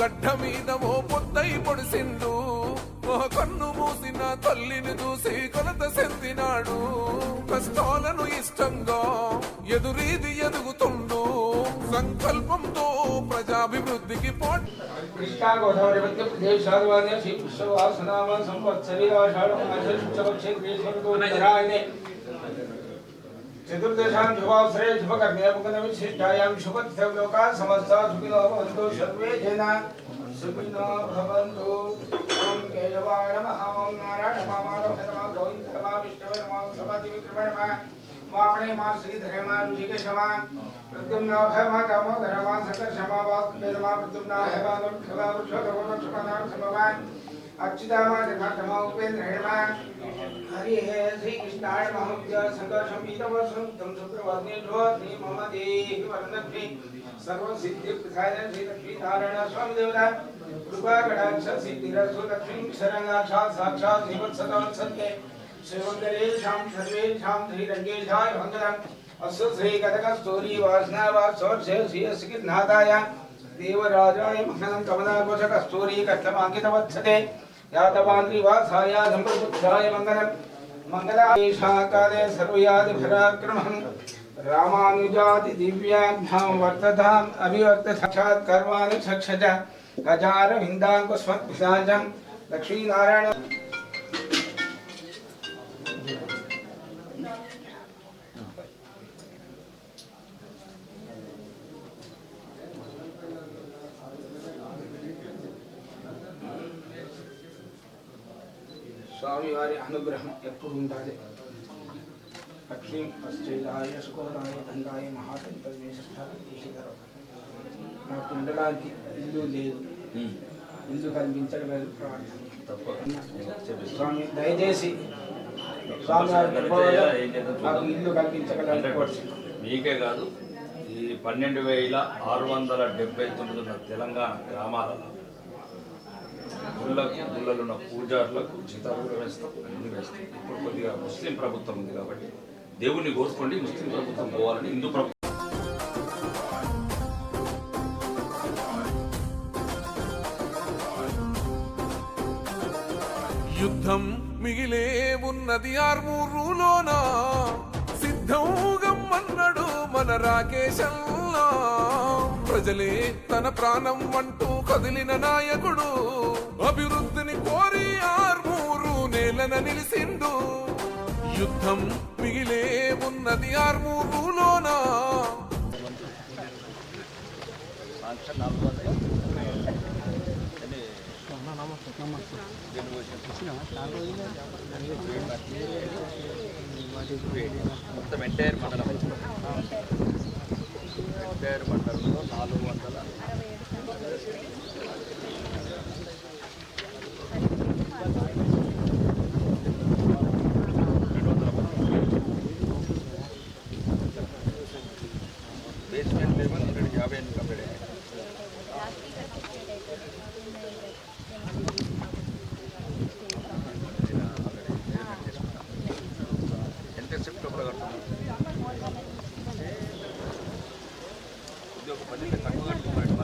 గడ్డ మీద ఓ పొద్దై పొడిసిండు. ఓ కన్ను మూసిన తల్లిని చూసి కొలత చెందినాడు. కష్టాలను ఇష్టంగా ఎదురీది ఎదుగుతుండు. సంకల్పంతో ప్రజాభివృద్ధికి పోటీ कृष्णा गोदावरी मध्य प्रदेश शारवान्य श्री पुष्पवासनाम संवत्सरी आषाढ़ मासे शुक्लपक्षे ग्रीष्मऋतु उत्तरायणे चतुर्दशां शुभावसरे शुभकर्णे मुखनविशिष्टायां शुभतिथौ लोकाः समस्ता सुखिनो भवन्तु सर्वे जना सुखिनो भवन्तु ॐ केशवाय नमः ॐ नारायण नमः माधव नमः गोविन्द नमः विष्णवे नमः सपाति विक्रम नमः मापणे मा श्रीधरे मा ऋषिकेश मा प्रद्युम्न भय मा दामोदर मा सकल क्षमा वास वेद मा प्रद्युम्न है मा गुण क्षमा पुरुष भगवान क्षमा नाम समवान अच्युता मा जगत मा उपेंद्र है मा हरि हे श्री कृष्णाय नमः संकर्षम पीतम संतम सुप्रभाते जो श्री मम देहि वरदक्षि सर्व सिद्धि प्रसाद श्री लक्ष्मी नारायण स्वामी देवता कृपा कटाक्ष सिद्धि रसु लक्ष्मी शरणाक्षा साक्षात् श्रीवत्सदा सत्य श्रीमंगलेशां सर्वेषां श्रीरङ्गेशाय मङ्गलम् अस्य श्रीकटकस्तूरी वासना वासोर्षे श्रीयस्किन्नाथाय देवराजाय मङ्गलं कमलाकोशकस्तूरी कष्टमाङ्कितवत्सते यातवान्द्रिवासाय सम्प्रबुद्धाय मङ्गलम् मङ्गलादेशाकाले सर्वयादिभराक्रमम् रामानुजाति दिव्याभ्यां वर्तताम् अभिवर्त साक्षात् कर्माणि सक्षज गजारविन्दाङ्कुस्मत्पिशाचं लक्ष्मीनारायण స్వామివారి అనుగ్రహం ఎప్పుడు ఉండాలి? లక్ష్మీ అశ్చైలాయ సుకోరాయ దండాయ మహాకంఠేశ్వరం నాకు ఉండడానికి ఇల్లు లేదు. ఇల్లు కనిపించడం ప్రార్థన స్వామి దయచేసి నాకు ఇల్లు మీకే కాదు ఈ పన్నెండు వేల ఆరు వందల డెబ్బై తొమ్మిది ఉన్న తెలంగాణ గ్రామాలలో గుళ్ళకు గుళ్ళలో ఉన్న పూజారులకు జీతాలు కూడా వేస్తాం అన్ని వేస్తాం. ఇప్పుడు కొద్దిగా ముస్లిం ప్రభుత్వం ఉంది కాబట్టి దేవుణ్ణి కోరుకోండి ముస్లిం ప్రభుత్వం పోవాలని హిందూ ప్రభుత్వం. యుద్ధం మిగిలే ఉన్నది ఆర్మూరులోనా? సిద్ధం గమ్మన్నాడు మన రాకేశంలా? ప్రజలే తన ప్రాణం అంటూ కదిలిన నాయకుడు. అభివృద్ధిని కోరి ఆర్మూరు నేలన నిలిసిండు. యుద్ధం మిగిలే ఉన్నది ఆర్మూరులోన. మొత్తం ఎంటైర్ మండలం ఎంటైర్ మండలంలో నాలుగు వందల రెండు వందల బేస్మెంట్ లెవెల్ రెండు యాభై ఎనిమిది కంప్లీట్ అయ్యాయి ఎంత షిఫ్ట్ కూడా కడుతున్నాం ఇది ఒక పది తక్కువ కట్టుకున్నాడు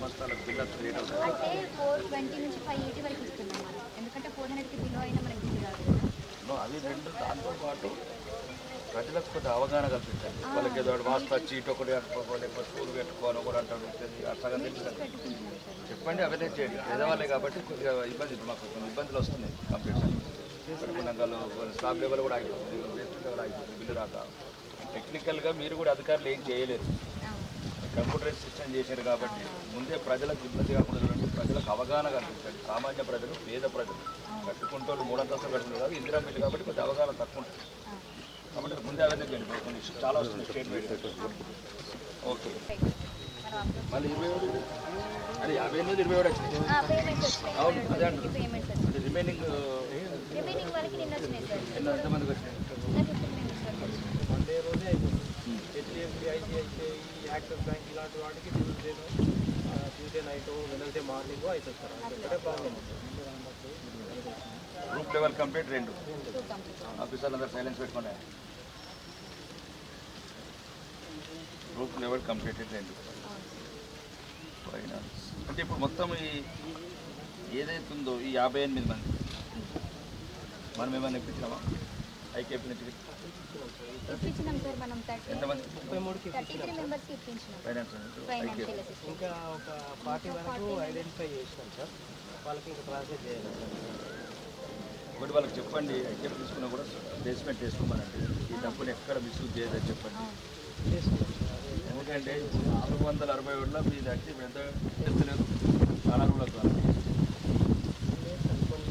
మన మేనేజ్మెంట్లో ప్రాబ్లం వస్తే వాళ్ళకి బిల్లు లేట్ అవుతుంది అంటే ఫోర్ ట్వంటీ నుంచి ఫైవ్ ఎయిటీ వరకు ఇస్తున్నాం మనం. ఎందుకంటే ఫోర్ హండ్రెడ్కి బిలో అయినా మనకి బిల్ రాదు అవి రెండు దాంతో పాటు ప్రజలకు కొద్దిగా అవగాహన కల్పించండి. వాళ్ళకి ఏదో వాస్తు వచ్చి ఇటు ఒకటి కట్టుకోకో లేకపోతే స్కూల్ పెట్టుకోవాలి ఒకటి అంటాడు తెలుసు చెప్పండి అవే చేయండి పేదవాళ్ళే కాబట్టి కొద్దిగా ఇబ్బంది మాకు కొన్ని ఇబ్బందులు వస్తున్నాయి కంప్లీట్ కట్టుకున్నాకలు స్టాఫ్ లెవెల్ కూడా అయిపోతుంది బేస్మెంట్ లెవెల్ అయిపోతుంది బిల్లు రాక. టెక్నికల్గా మీరు కూడా అధికారులు ఏం చేయలేరు. కంప్యూటర్ సిస్టమ్ చేశారు కాబట్టి ముందే ప్రజలకు ఇబ్బంది కాకుండా ప్రజలకు అవగాహన కల్పించండి సామాన్య ప్రజలు పేద ప్రజలు. కట్టుకుంటూ మూడంతస్తులు కట్టుకుంటారు కాబట్టి ఇందిరా బిల్లు కాబట్టి కొంచెం అవగాహన తక్కువ ఉంటుంది. కాబట్టి ముందే అవన్నీ చేయండి కొన్ని చాలా వస్తున్నాయి స్టేట్మెంట్ ఓకే. మళ్ళీ ఇరవై ఒకటి అదే యాభై ఎనిమిది ఇరవై పేమెంట్స్ వచ్చినాయి. అవును అదే అంటే రిమైనింగ్ ఎంతమందికి వచ్చినాయి? హెచ్డిఎఫ్సి ఐసిఐసిఐ యాక్సిస్ బ్యాంక్ ఇలాంటి వాటికి ట్యూస్డేను ట్యూస్డే నైట్ వెనస్డే మార్నింగ్ అవుతుంది సార్ అక్కడే ప్రాబ్లం గ్రూప్ లెవెల్ కంప్లీట్ రెండు. ఆఫీసర్లు అందరూ సైలెన్స్ పెట్టుకోండి. గ్రూప్ లెవెల్ కంప్లీటెడ్ రెండు. ఫైనాన్స్ అంటే ఇప్పుడు మొత్తం ఈ ఏదైతే ఉందో ఈ యాభై ఎనిమిది మంది. మనం ఏమైనా ఇప్పించినామా? ఐకేపీ నుంచి ఇప్పించినాం సార్ మనం థర్టీ త్రీ మెంబర్స్కి ఇప్పించినాం. ఫైనాన్షియల్ ఇంకా ఒక పార్టీ వరకు ఐడెంటిఫై చేసినాం సార్. వాళ్ళకి ఇంకా ప్రాసెస్ చేయాలి సార్. ఒకటి వాళ్ళకి చెప్పండి. ఐకేపీ తీసుకున్నా కూడా బేస్మెంట్ చేసుకోమనండి. ఈ డబ్బులు ఎక్కడ మిస్యూజ్ చేయదని చెప్పండి. ఎందుకంటే నాలుగు వందల అరవై ఒకటిలో మీ దగ్గర ఎంత చెప్తలేదు చాలా రోజుల ద్వారా లేదు సార్ కొన్ని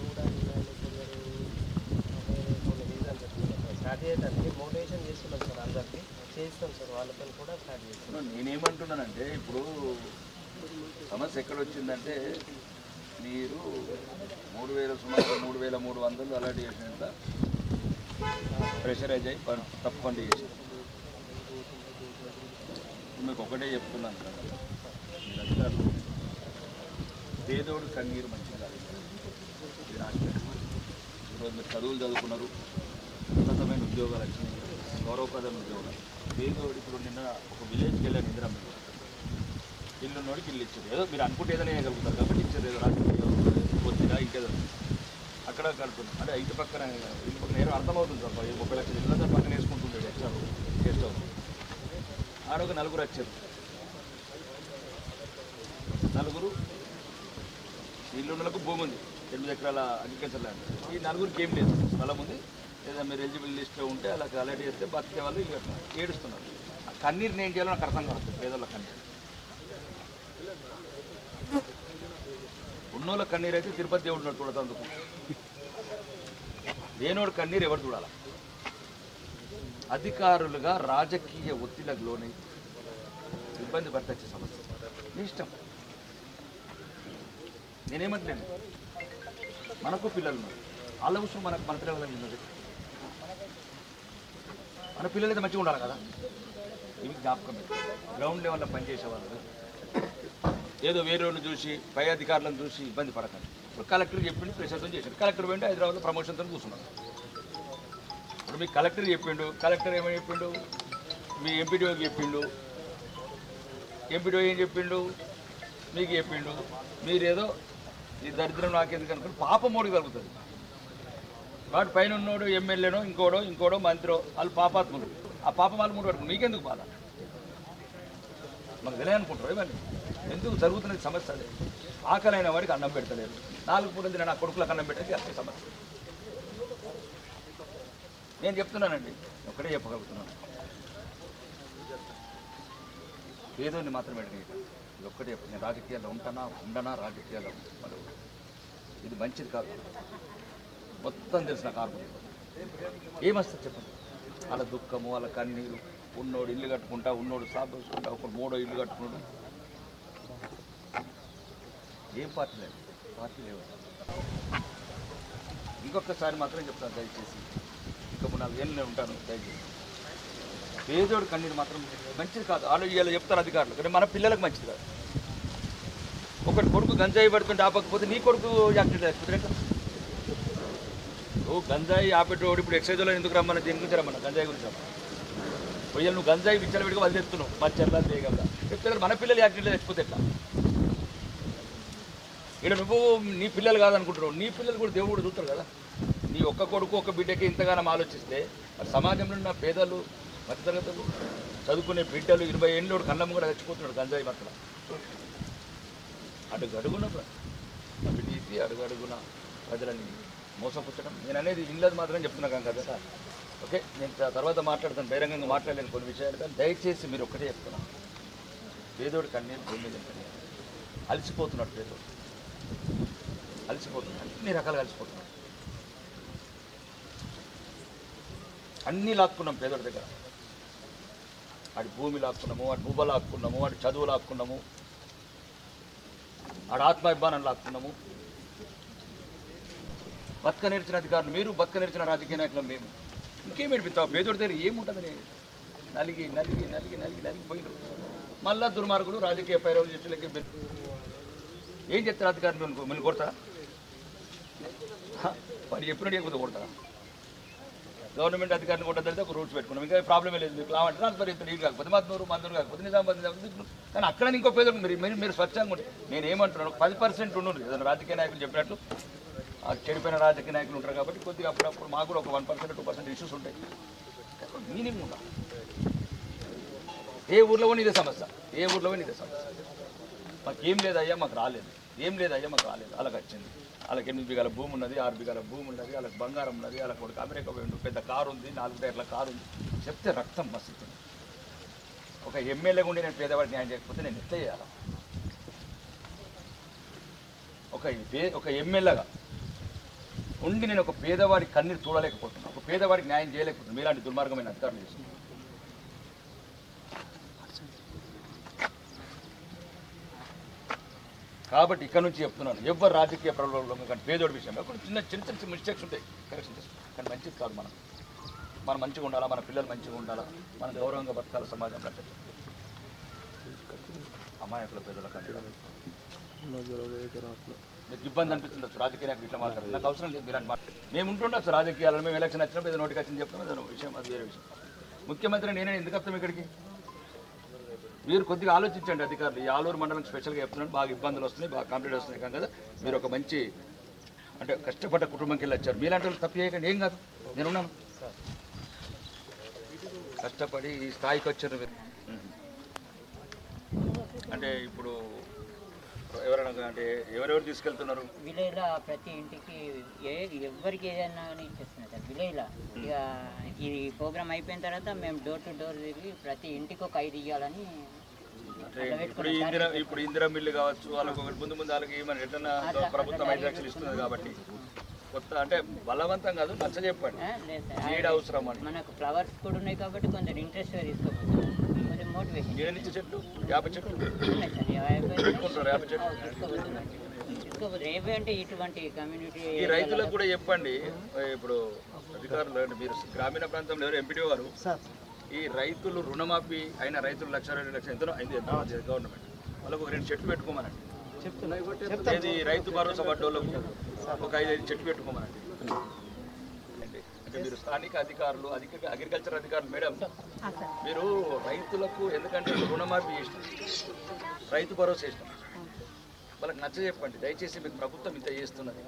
కూడా కొన్ని రీజన్ చెప్తున్నాం సార్ స్టార్ట్ చేయడానికి మోటివేషన్ చేస్తున్నాం సార్ అందరికీ చేస్తాం సార్ వాళ్ళతో కూడా స్టార్ట్ చేస్తాం నేనేమంటున్నానంటే ఇప్పుడు సమస్య ఎక్కడ వచ్చిందంటే మీరు మూడు వేల సుమారు మూడు వేల మూడు వందలు అలాంటి చేసినంత ప్రెషరైజ్ అయ్యి తప్పకుండా చేశారు మీకు ఒకటే చెప్తున్నాను సార్. మీరు పేదోడు కన్నీరు మంచిగా రాష్ట్రం. ఈరోజు మీరు చదువులు చదువుకున్నారు. ఉన్నతమైన ఉద్యోగాలు వచ్చినాయి. గౌరవప్రదమైన ఉద్యోగాలు. పేదోడు ఇప్పుడు నిన్న ఒక విలేజ్కి వెళ్ళాను ఇందిరా మీరు ఇల్లు ఉన్నోడికి ఇల్లు ఇచ్చారు. ఏదో మీరు అనుకుంటే ఏదైనా వేయగలుగుతారు కాబట్టి ఇచ్చారు. ఏదో రాజకీయ ఇంకేదో. అక్కడ కడుతున్నాం అంటే ఇంటి పక్కన ఇంటి పక్కన ఏదో అర్థమవుతుంది తప్ప. మరి ముప్పై లక్షల ఇల్లు పక్కన వేసుకుంటుండే వచ్చారు గెస్ట్ హౌస్. ఆడొక నలుగురు వచ్చారు. నలుగురు ఇల్లు ఇల్లున్నలకు భూమి ఉంది ఎనిమిది ఎకరాల అగ్రికల్చర్ ల్యాండ్. ఈ నలుగురికి ఏం లేదు. స్థలం ఉంది. లేదా మీరు ఎలిజిబుల్ లిస్ట్లో ఉంటే అలా అలర్ట్ చేస్తే బతికే వాళ్ళు ఇల్లు ఏడుస్తున్నారు. ఆ కన్నీరుని ఏం చేయాలో నాకు అర్థం కావట్లేదు పేదోళ్ళ కన్నీరు. ఉన్నోళ్ళ కన్నీరు అయితే తిరుపతి దేవుడు చూడదు అందుకు. లేనోడు కన్నీరు ఎవరు చూడాలి? అధికారులుగా రాజకీయ ఒత్తిడికి లోనై ఇబ్బంది పడతచ్చే సమస్య. నీ ఇష్టం. నేనేమంటలేను. మనకు పిల్లలు ఉన్నారు. వాళ్ళ విషయం మనకు మన పిల్లల ఉన్నది. మన పిల్లలు అయితే మంచిగా ఉండాలి కదా? ఇవి జ్ఞాపకం గ్రౌండ్ లెవెల్లో పనిచేసేవాళ్ళు. ఏదో వేరేవాడిని చూసి పై అధికారులను చూసి ఇబ్బంది పడకండి. ఇప్పుడు కలెక్టర్ చెప్పిండు ప్రశాంతం చేశాడు. కలెక్టర్ పోయిండు హైదరాబాద్లో ప్రమోషన్తో కూర్చున్నాడు. ఇప్పుడు మీ కలెక్టర్ చెప్పిండు కలెక్టర్ ఏమని చెప్పిండు? మీ ఎంపీడీఓకి చెప్పిండు. ఎంపీడీఓ ఏం చెప్పిండు? మీకు చెప్పిండు. మీరేదో ఈ దరిద్రం నాకెందుకు అనుకుని పాపం మోడి కలుగుతుంది వాడు పైన ఉన్నోడు ఎమ్మెల్యేనో ఇంకోడో ఇంకోడో మంత్రో వాళ్ళు పాపాత్ములు. ఆ పాప వాళ్ళు మూడు పడుతుంది మీకెందుకు బాధ? మాకు తెలియనుకుంటారు ఇవన్నీ. ఎందుకు జరుగుతున్నది సమస్య అదే? ఆకలైన వాడికి అన్నం పెడతలేదు నాలుగు పూట తిన నా కొడుకులకు అన్నం పెట్టేది అదే సమస్య. నేను చెప్తున్నానండి. ఒకటే చెప్పగలుగుతున్నాను. పేదోని మాత్రమే అడిగేది ఇది ఒక్కటే చెప్పు నేను రాజకీయాల్లో ఉంటానా ఉండనా రాజకీయాల్లో మరి ఇది మంచిది కాదు. మొత్తం తెలిసిన కార్పొరేట్ ఏమొస్తుంది చెప్పండి? వాళ్ళ దుఃఖము వాళ్ళ కన్నీరు ఉన్నోడు ఇల్లు కట్టుకుంటా ఉన్నోడు సాబ్ ఒక మూడో ఇల్లు కట్టుకున్నాడు. ఏం పార్టీ లేదు. పార్టీ లేవు ఇంకొకసారి మాత్రం చెప్తాను దయచేసి. ఇంకా మూడు నాలుగు ఏళ్ళు ఉంటాను దయచేసి. పేదోడు కన్నీరు మాత్రం మంచిది కాదు. వాళ్ళు చెప్తారు అధికారులు. కానీ మన పిల్లలకు మంచిది కాదు. ఒకటి కొడుకు గంజాయి పడుతుంటే ఆపకపోతే నీ కొడుకు యాక్సిడెంట్ అయిపోతుంది నువ్వు గంజాయి ఆపేటోడు ఇప్పుడు ఎక్సైజ్లో ఎందుకు రమ్మన్నా దీని గురించి రమ్మన్నా గంజాయి గురించి రమ్మన్నా. పొయ్యలు నువ్వు గంజాయి విచ్చల పెట్టుకు వదిలేస్తున్నావు మచ్చర్లా చేయగలరా పిల్లలు మన పిల్లలు యాక్సిడెంట్ చచ్చిపోతే ఎట్లా? ఇక్కడ నువ్వు నీ పిల్లలు కాదనుకుంటున్నావు నీ పిల్లలు కూడా దేవుడు చూస్తారు కదా. నీ ఒక్క కొడుకు ఒక్క బిడ్డకి ఇంతగానం ఆలోచిస్తే మరి సమాజంలో ఉన్న పేదలు మధ్యతరగతులు చదువుకునే బిడ్డలు ఇరవై ఏళ్ళు కళ్ళమ్మ కూడా చచ్చిపోతున్నాడు గంజాయి మాత్రం. అడుగు అడుగున అవి అడుగు అడుగున ప్రజలని మోసపుచ్చడం నేను అనేది ఇల్లది మాత్రమే చెప్తున్నా కదా కదా ఓకే? నేను తర్వాత మాట్లాడతాను. బహిరంగంగా మాట్లాడలేను కొన్ని విషయాలు కానీ దయచేసి మీరు ఒక్కటే చెప్తున్నాను పేదోడి కన్నీరు భూమి మీద అలసిపోతున్నాడు పేదోడు. అలసిపోతున్నాడు అన్ని రకాలుగా అలసిపోతున్నాడు అన్నీ లాక్కున్నాం పేదోడి దగ్గర. వాడి భూమి లాక్కున్నాము వాడి భూబ లాక్కున్నాము వాడి చదువు లాక్కున్నాము వాడి ఆత్మాభిమానం లాక్కున్నాము. బతక నేర్చిన అధికారులు మీరు బతక నేర్చిన రాజకీయ నాయకులు మేము. ఇంకేం ఏడిపిస్తావు పేదోడి దగ్గర ఏముంటుందని? నలిగి నలిగి నలిగి నలిగి నలిగి పోయిన మళ్ళా దుర్మార్గుడు రాజకీయ పైరవులు చెట్టులకి ఏం చెప్తారు అధికారులు మిమ్మల్ని- మిమ్మల్ని కొడతారా? హ, వాడు చెప్పినట్టు చేయకపోతే కొడతారా? గవర్నమెంట్ అధికారులు కూడా తెలిస్తే ఒక రూల్స్ పెట్టుకున్నాం. ఇంకా ప్రాబ్లమే లేదు మీకు. లావంటే ట్రాన్స్ఫర్ ఇస్తారు ఇది కాకపోతే మద్దూరు మద్దూరు కాకపోతే నిజామాబాద్ నిజామాబాద్ కానీ అక్కడ ఇంకో పేదలు మీరు మీరు స్వచ్ఛంగా ఉంటే. నేను ఏమంటున్నాను పది పర్సెంట్ ఉండదు ఏదైనా రాజకీయ నాయకులు చెప్పినట్లు చెడిపోయిన రాజకీయ నాయకులు ఉంటారు కాబట్టి కొద్దిగా అప్పుడప్పుడు మాకు కూడా ఒక one percent two percent issues ఉంటాయి. మీనింగ్ ఉండాలి. ఏ ఊర్లో పోనీ ఇదే సమస్య. ఏ ఊర్లో కూడా ఇదే సమస్య. మాకు లేదయ్యా మాకు రాలేదు. ఏం లేదయ్యా మాకు రాలేదు. వాళ్ళకి వచ్చింది. వాళ్ళకి ఎనిమిది బిగాల భూమి ఉన్నది ఆరు బిగాల భూమి ఉన్నది వాళ్ళకి బంగారం ఉన్నది వాళ్ళకి ఒక అమెరికా పోయిండు పెద్ద కారు ఉంది నాలుగు టైర్ల కారు ఉంది. చెప్తే రక్తం మస్తుంది ఒక ఎమ్మెల్యేగా ఉండి నేను పేదవాడికి న్యాయం చేయకపోతే నేను ఎట్లా చేయాలి? ఒక పే- ఒక ఎమ్మెల్యేగా ఉండి నేను ఒక పేదవాడి కన్నీరు చూడలేకపోతున్నాను ఒక పేదవాడికి న్యాయం చేయలేకపోతున్నాను మీలాంటి దుర్మార్గమైన అధికారులు చేస్తున్నాను కాబట్టి ఇక్కడ నుంచి చెప్తున్నాను. ఎవరు రాజకీయ ప్రభుత్వంలో కానీ పేదోడి విషయంలో కొన్ని చిన్న చిన్న చిన్న మిస్టేక్స్ ఉంటాయి. కరెక్షన్ చేసుకో. కానీ మంచిది కాదు మనం. మనం మంచిగా ఉండాలా? మన పిల్లలు మంచిగా ఉండాలా? మనం గౌరవంగా బతకాలి సమాజం అంటే అమాయకుల పేదల కంటే మీకు ఇబ్బంది అనిపిస్తుండొచ్చు రాజకీయ నాకు ఇట్లా మాట్లాడదు నాకు అవసరం లేదు మీరు మాట మేము ఉంటుండొచ్చు రాజకీయాలను మేము ఎలక్షన్ వచ్చినప్పుడు ఏదో నోటికి చెప్తాం. ఏదో విషయం అది వేరే విషయం. ముఖ్యమంత్రి నేనే ఎందుకు వస్తాం ఇక్కడికి? మీరు కొద్దిగా ఆలోచించండి అధికారులు. ఈ ఆలూరు మండలం స్పెషల్గా చెప్తున్నాను. బాగా ఇబ్బందులు వస్తున్నాయి బాగా కంప్లీట్ వస్తున్నాయి. కానీ కదా మీరు ఒక మంచి అంటే కష్టపడ్డ కుటుంబంకి వెళ్ళి వచ్చారు. మీలాంటి వాళ్ళు తప్పు చేయకండి. ఏం కాదు. నేను ఉన్నాను కష్టపడి ఈ స్థాయికి వచ్చారు మీరు. అంటే ఇప్పుడు ఎవరైనా అంటే ఎవరెవరు తీసుకెళ్తున్నారు? విలేజ్లో ప్రతి ఇంటికి ఏ ఎవరికి ఏదైనా కానీ ఇచ్చేస్తున్నాం సార్ విలేజ్లో ఇక ఇది ప్రోగ్రామ్ అయిపోయిన తర్వాత మేము డోర్ టు డోర్ తిరిగి ప్రతి ఇంటికి ఒక ఐదు ఇవ్వాలని ఇప్పుడు ఇందిరా ఇప్పుడు ఇందిరా మిల్లు కావచ్చు వాళ్ళకు ముందు ముందు వాళ్ళకి మన ఎట్లన్నా ప్రభుత్వం ఐదు లక్షలు ఇస్తుంది కాబట్టి. కొత్త అంటే బలవంతం కాదు నచ్చ చెప్పండి అవసరం అని. మనకు ఫ్లవర్స్ కూడా ఉన్నాయి కాబట్టి కొంచెం ఇంట్రెస్ట్గా తీసుకోవచ్చు ఏడు చెట్లు? యాభై. పెట్టుకుంటారు? యాభై చెట్లు? తీసుకోబోతున్నాం తీసుకోబోతుంది రేపు అంటే ఇటువంటి కమ్యూనిటీ ఈ రైతులకు కూడా చెప్పండి. ఇప్పుడు అధికారులు అంటే మీరు గ్రామీణ ప్రాంతంలో ఎవరు? ఎంపీడీ గారు? ఈ రైతులు రుణమాఫీ అయిన రైతులు లక్ష రెండు లక్షలు ఎంతనో అయింది ఎంత గవర్నమెంట్. వాళ్ళకు ఒక రెండు చెట్లు పెట్టుకోమనండి. ఏది రైతు భరోసా పడ్డోళ్ళకు ఒక ఐదు ఐదు చెట్లు పెట్టుకోమనండి. అంటే మీరు స్థానిక అధికారులు అధిక అగ్రికల్చర్ అధికారులు మేడం. మీరు రైతులకు ఎందుకంటే రుణమాఫీ చేసినాం రైతు భరోసా చేసినాం వాళ్ళకి నచ్చ చెప్పండి. దయచేసి మీకు ప్రభుత్వం ఇంత చేస్తున్నది.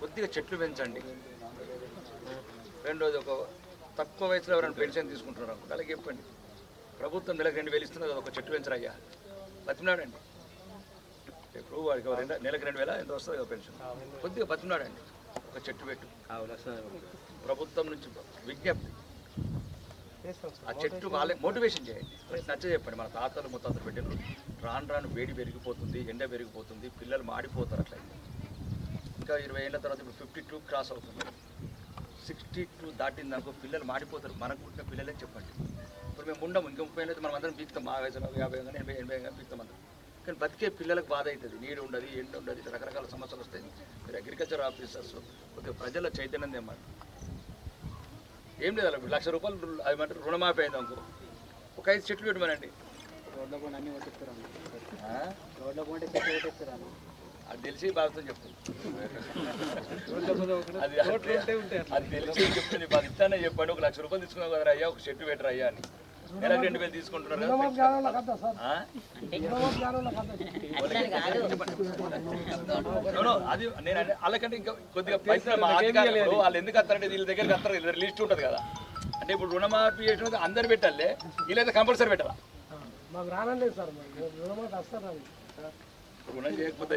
కొద్దిగా చెట్లు పెంచండి. రెండోది ఒక తక్కువ వయసులో ఎవరైనా పెన్షన్ తీసుకుంటున్నారు? అనుకో అలాగే చెప్పండి. ప్రభుత్వం నెలకు రెండు వేలు ఇస్తున్నది. ఒక చెట్టు పెంచరయ్యా. బతిమలాడండి. ఇప్పుడు వాడికి నెలకు రెండు వేల? ఎంత వస్తుంది పెన్షన్? కొద్దిగా బతిమలాడండి. ఒక చెట్టు పెట్టు. ప్రభుత్వం నుంచి విజ్ఞప్తి. ఆ చెట్టు వాళ్ళే మోటివేషన్ చేయండి. నచ్చ చెప్పండి. మన తాతలు ముత్తాతలు పెట్టిన రాను రాను వేడి పెరిగిపోతుంది ఎండ పెరిగిపోతుంది పిల్లలు మాడిపోతారు అట్లా. ఇంకా ఇరవై ఏళ్ళ తర్వాత ఇప్పుడు ఫిఫ్టీ టూ క్రాస్ అవుతుంది. సిక్స్టీ టూ దాటింది అనుకో పిల్లలు మాడిపోతారు. మనకు పుట్టిన పిల్లలే చెప్పండి. ఇప్పుడు మేము ఉండం. ఇంకా ముప్పై ఏళ్ళైతే మనం అందరం పీకుతాం మా వయసులో యాభై కానీ ఎనభై ఎనభై కానీ పీకుతాం అందరం. కానీ బతికే పిల్లలకు బాధ అవుతుంది. నీడు ఉండదు ఎండ ఉండదు రకరకాల సమస్యలు వస్తాయి. మీరు అగ్రికల్చర్ ఆఫీసర్స్ కొద్దిగా ప్రజల చైతన్యం తెమ్మండి. ఏం లేదు అలా లక్ష రూపాయలు రు- ఏమంటారు రుణమాఫీ అయింది అనుకో. ఒక ఐదు చెట్లు పెట్టమనండి? అది తెలిసి బాధతో చెప్తుంది అది అది తెలిసి చెప్తుంది. బాధ ఇట్లానే చెప్పండి ఒక లక్ష రూపాయలు తీసుకున్నావు కదా అయ్యా ఒక చెట్టు పెట్టరు అయ్యా అని. నెలకు రెండు వేలు తీసుకుంటున్నారు? అది నేను వాళ్ళకంటే ఇంకా కొద్దిగా పైసలు మా అధికారులు వాళ్ళు ఎందుకు వస్తారంటే వీళ్ళ దగ్గరికి వస్తారు వీళ్ళ లిస్ట్ ఉంటుంది కదా. అంటే ఇప్పుడు రుణమాఫీ చేసినది అందరు పెట్టాలి వీళ్ళైతే కంపల్సరీ పెట్టాలా? మాకు రానండి సార్ రుణమాఫీ వస్తారు రుణం చేయకపోతే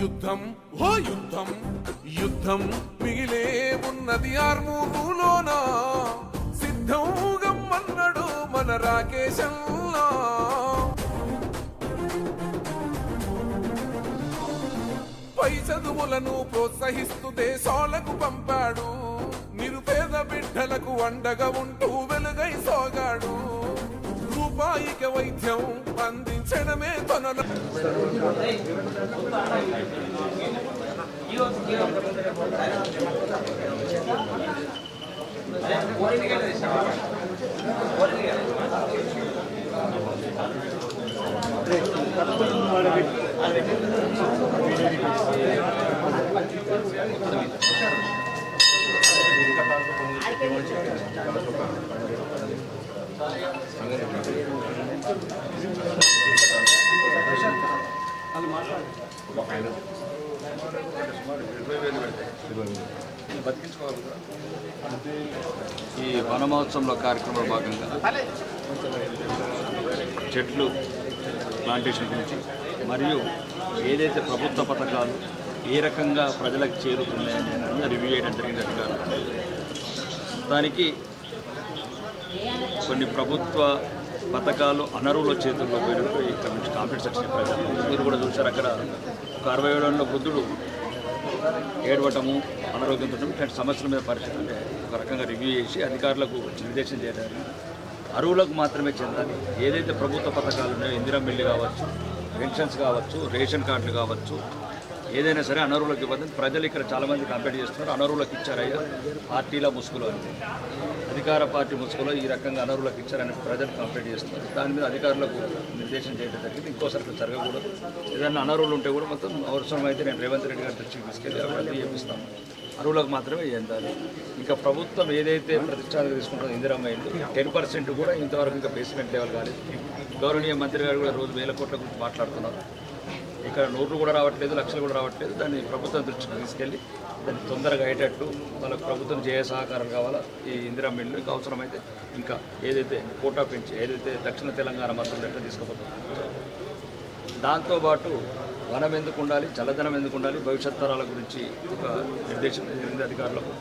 యుద్ధం ఓ యుద్ధం యుద్ధం మిగిలే ఉన్నది ఆర్మూరులోన? సిద్ధం గమ్మన్నడు మన రాకేశల్లా పై చదువులను ప్రోత్సహిస్తూ దేశాలకు పంపాడు. నిరుపేద బిడ్డలకు అండగా ఉంటూ వెలుగై సోగాడు. రూపాయికి వైద్యం అందించడమే తన ఈ వన మహోత్సవంలో కార్యక్రమంలో భాగంగా చెట్లు ప్లాంటేషన్ గురించి మరియు ఏదైతే ప్రభుత్వ పథకాలు ఏ రకంగా ప్రజలకు చేరుతున్నాయని రివ్యూ చేయడం జరిగింది దానికి కొన్ని ప్రభుత్వ పథకాలు అనర్హుల చేతుల్లో పోయినట్టు ఇక్కడ నుంచి కాంప్లెక్స్ చెప్పారు ప్రజలు మీరు కూడా చూశారు అక్కడ ఒక అరవై ఏడులో బుద్ధుడు ఏడవటము అనారోగ్యంతో ఇట్లాంటి సమస్యల మీద పరిస్థితి అంటే ఒక రకంగా రివ్యూ చేసి అధికారులకు నిర్దేశం చేయాలి అరువులకు మాత్రమే చెందాలి. ఏదైతే ప్రభుత్వ పథకాలు ఉన్నాయో ఇందిరా మిల్లు కావచ్చు పెన్షన్స్ కావచ్చు రేషన్ కార్డులు కావచ్చు ఏదైనా సరే అనర్హులకు ఇవ్వద్దని ప్రజలు ఇక్కడ చాలామంది కంప్లైంట్ చేస్తున్నారు. అనర్హులకు ఇచ్చారయ్యా పార్టీల ముసుగులో అని. అధికార పార్టీ ముసుగులో ఈ రకంగా అనర్హులకు ఇచ్చారని ప్రజలు కంప్లైంట్ చేస్తున్నారు. దాని మీద అధికారులకు నిర్దేశం చేయడం జరిగింది. ఇంకోసారి జరగకూడదు. ఏదైనా అనర్హులు ఉంటే కూడా మొత్తం అవసరమైతే నేను రేవంత్ రెడ్డి గారి దృష్టికి తీసుకెళ్ళి అభివృద్ధి చేపిస్తాను. అరువులకు మాత్రమే ఎందాలి ఇంకా ప్రభుత్వం ఏదైతే ప్రతిష్టాలు తీసుకుంటుందో ఇందిరమ్మ ఇల్లు టెన్ పర్సెంట్ కూడా ఇంతవరకు ఇంకా బేస్మెంట్ లెవెల్ కాలేదు. గౌరవనీయ మంత్రి గారు కూడా రోజు వేల కోట్ల గురించి మాట్లాడుతున్నారు. ఇక్కడ నోట్లు కూడా రావట్లేదు లక్షలు కూడా రావట్లేదు. దాన్ని ప్రభుత్వం దృష్టికి తీసుకెళ్ళి దాన్ని తొందరగా అయ్యేటట్టు వాళ్ళకు ప్రభుత్వం చేయ సహకారం కావాలా? ఈ ఇందిరా మిల్లు ఇంకా అవసరమైతే ఇంకా ఏదైతే కోటా పెంచి ఏదైతే దక్షిణ తెలంగాణ మొత్తం ఎట్లా తీసుకుపోతుందో దాంతోపాటు వనం ఎందుకు ఉండాలి చల్లదనం ఎందుకు ఉండాలి భవిష్యత్ తరాల గురించి ఒక నిర్దేశం జరిగింది అధికారులకు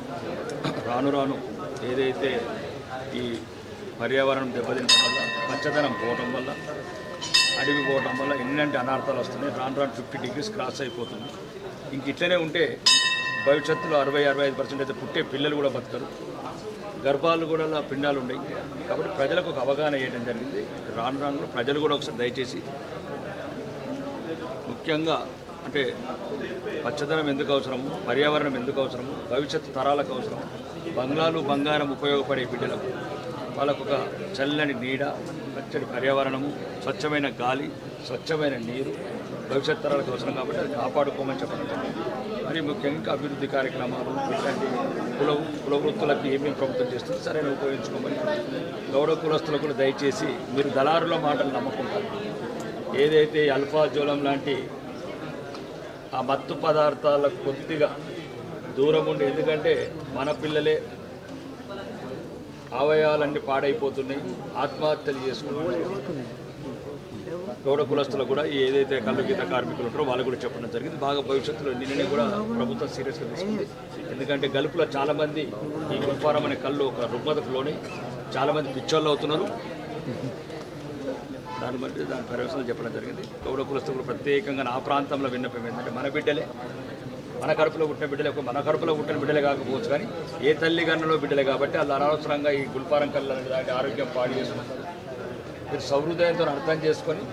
రాను రాను ఏదైతే ఈ పర్యావరణం దెబ్బతినడం వల్ల పచ్చదనం పోవడం వల్ల అడవి పోవడం వల్ల ఎన్నంటి అనార్థాలు వస్తున్నాయి. రాను రాను ఫిఫ్టీ డిగ్రీస్ క్రాస్ అయిపోతుంది ఇంక ఇట్లనే ఉంటే భవిష్యత్తులో అరవై అరవై ఐదు పర్సెంట్ అయితే పుట్టే పిల్లలు కూడా బతకరు. గర్భాలు కూడా అలా పిండాలు ఉన్నాయి కాబట్టి ప్రజలకు ఒక అవగాహన చేయడం జరిగింది. రాను రాను ప్రజలు కూడా ఒకసారి దయచేసి ముఖ్యంగా అంటే పచ్చదనం ఎందుకు అవసరము పర్యావరణం ఎందుకు అవసరము భవిష్యత్తు తరాలకు అవసరం? బంగ్లాలు బంగారం ఉపయోగపడే బిడ్డలకు వాళ్ళకు ఒక చల్లని నీడ పచ్చడి పర్యావరణము స్వచ్ఛమైన గాలి స్వచ్ఛమైన నీరు భవిష్యత్ తరాలకు అవసరం కాబట్టి అది కాపాడుకోమని చెప్పడం మరి ముఖ్యంగా అభివృద్ధి కార్యక్రమాలు ఇట్లాంటి కుల కుల వృత్తులకు ఏమేమి ప్రభుత్వం చేస్తుంది? సరైన ఉపయోగించుకోమని గౌరవ కులస్తులకు కూడా దయచేసి మీరు దళారుల మాటలు నమ్మకుంటారు. ఏదైతే అల్ఫాజోలం లాంటి ఆ మత్తు పదార్థాలకు కొద్దిగా దూరం ఉండి ఎందుకంటే మన పిల్లలే అవయవాలన్నీ పాడైపోతున్నాయి. ఆత్మహత్యలు చేసుకుంటున్నారు గౌడ కులస్తులు కూడా ఏదైతే కళ్ళు గీత కార్మికులు ఉంటారో వాళ్ళు కూడా చెప్పడం జరిగింది. బాగా భవిష్యత్తులో నిన్ననే కూడా ప్రభుత్వం సీరియస్గా తీసుకుంది. ఎందుకంటే గల్పులో చాలామంది ఈ గుల్ఫారం అనే కళ్ళు ఒక రుగ్మతకు లోని చాలామంది పిచ్చోళ్ళు అవుతున్నారు. దాన్ని బట్టి దాని పర్యవసనం చెప్పడం జరిగింది. గౌడ కులస్తులు ప్రత్యేకంగా నా ప్రాంతంలో విన్నపం ఏంటంటే మన బిడ్డలే మన కడుపులో పుట్టిన బిడ్డలే మన కడుపులో పుట్టిన బిడ్డలే కాకపోవచ్చు కానీ ఏ తల్లి గన్నలో బిడ్డలే కాబట్టి వాళ్ళు అనవసరంగా ఈ గుల్పారం కళ్ళు అనే దాని ఆరోగ్యం పాడు చేసుకుంటారు మీరు సౌహృదయంతో అర్థం చేసుకొని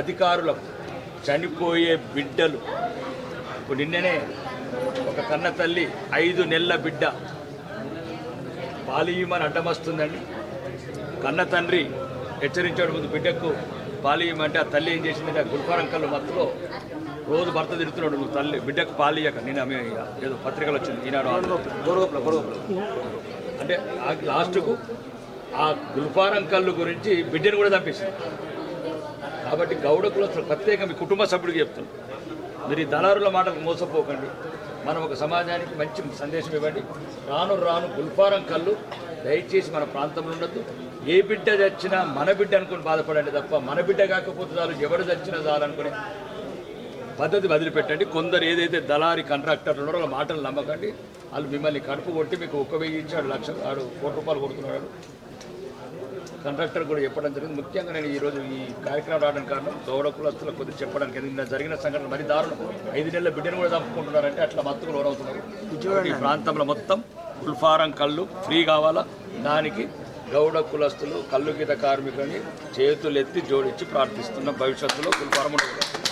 అధికారులకు చనిపోయే బిడ్డలు. ఇప్పుడు నిన్ననే ఒక కన్న తల్లి ఐదు నెలల బిడ్డ పాలియమని అడ్డమస్తుందండి. కన్న తండ్రి హెచ్చరించడం ముందు బిడ్డకు పాలియమంటే ఆ తల్లి ఏం చేసిందంటే ఆ గుల్పారం కళ్ళు మత్తులో రోజు భర్త తిడుతున్నాడు నువ్వు తల్లి బిడ్డకు పాలియక నేను ఆమె ఏదో పత్రికలు వచ్చింది ఈనాడు అంటే ఆ లాస్ట్కు ఆ గుల్ఫారం కళ్ళు గురించి బిడ్డను కూడా చంపేసింది. కాబట్టి గౌడ కులస్తులు ప్రత్యేకంగా మీ కుటుంబ సభ్యుడికి చెప్తున్నాం. మీరు ఈ దళారుల మాటకు మోసపోకండి. మనం ఒక సమాజానికి మంచి సందేశం ఇవ్వండి. రాను రాను గుల్ఫారం కళ్ళు దయచేసి మన ప్రాంతంలో ఉండద్దు. ఏ బిడ్డ చచ్చినా మన బిడ్డ అనుకుని బాధపడండి తప్ప మన బిడ్డ కాకపోతే చాలు ఎవడు చచ్చినా చాలు అనుకునే పద్ధతి వదిలిపెట్టండి. కొందరు ఏదైతే దళారి కాంట్రాక్టర్లు ఉన్నారో వాళ్ళ మాటలు నమ్మకండి. వాళ్ళు మిమ్మల్ని కడుపు కొట్టి మీకు ఒక వెయ్యి ఇచ్చాడు లక్ష ఆడు కోటి రూపాయలు కొడుతున్నాడు కాంట్రాక్టర్ కూడా చెప్పడం జరిగింది. ముఖ్యంగా నేను ఈరోజు ఈ కార్యక్రమం రావడానికి కారణం గౌడ కులస్తులకు కొద్దిగా చెప్పడానికి నిన్న జరిగిన సంఘటన మరి దారుణం. ఐదు నెలల బిడ్డను కూడా చంపుకుంటున్నారంటే అట్లా మత్తుకు లోనవుతున్నారు ఈ ప్రాంతంలో మొత్తం ఫుల్ఫారం కళ్ళు ఫ్రీ కావాలా? దానికి గౌడ కులస్తులు కళ్ళు గీత కార్మికుని చేతులెత్తి జోడించి ప్రార్థిస్తున్న. భవిష్యత్తులో ఫుల్ఫారం ఉండదు.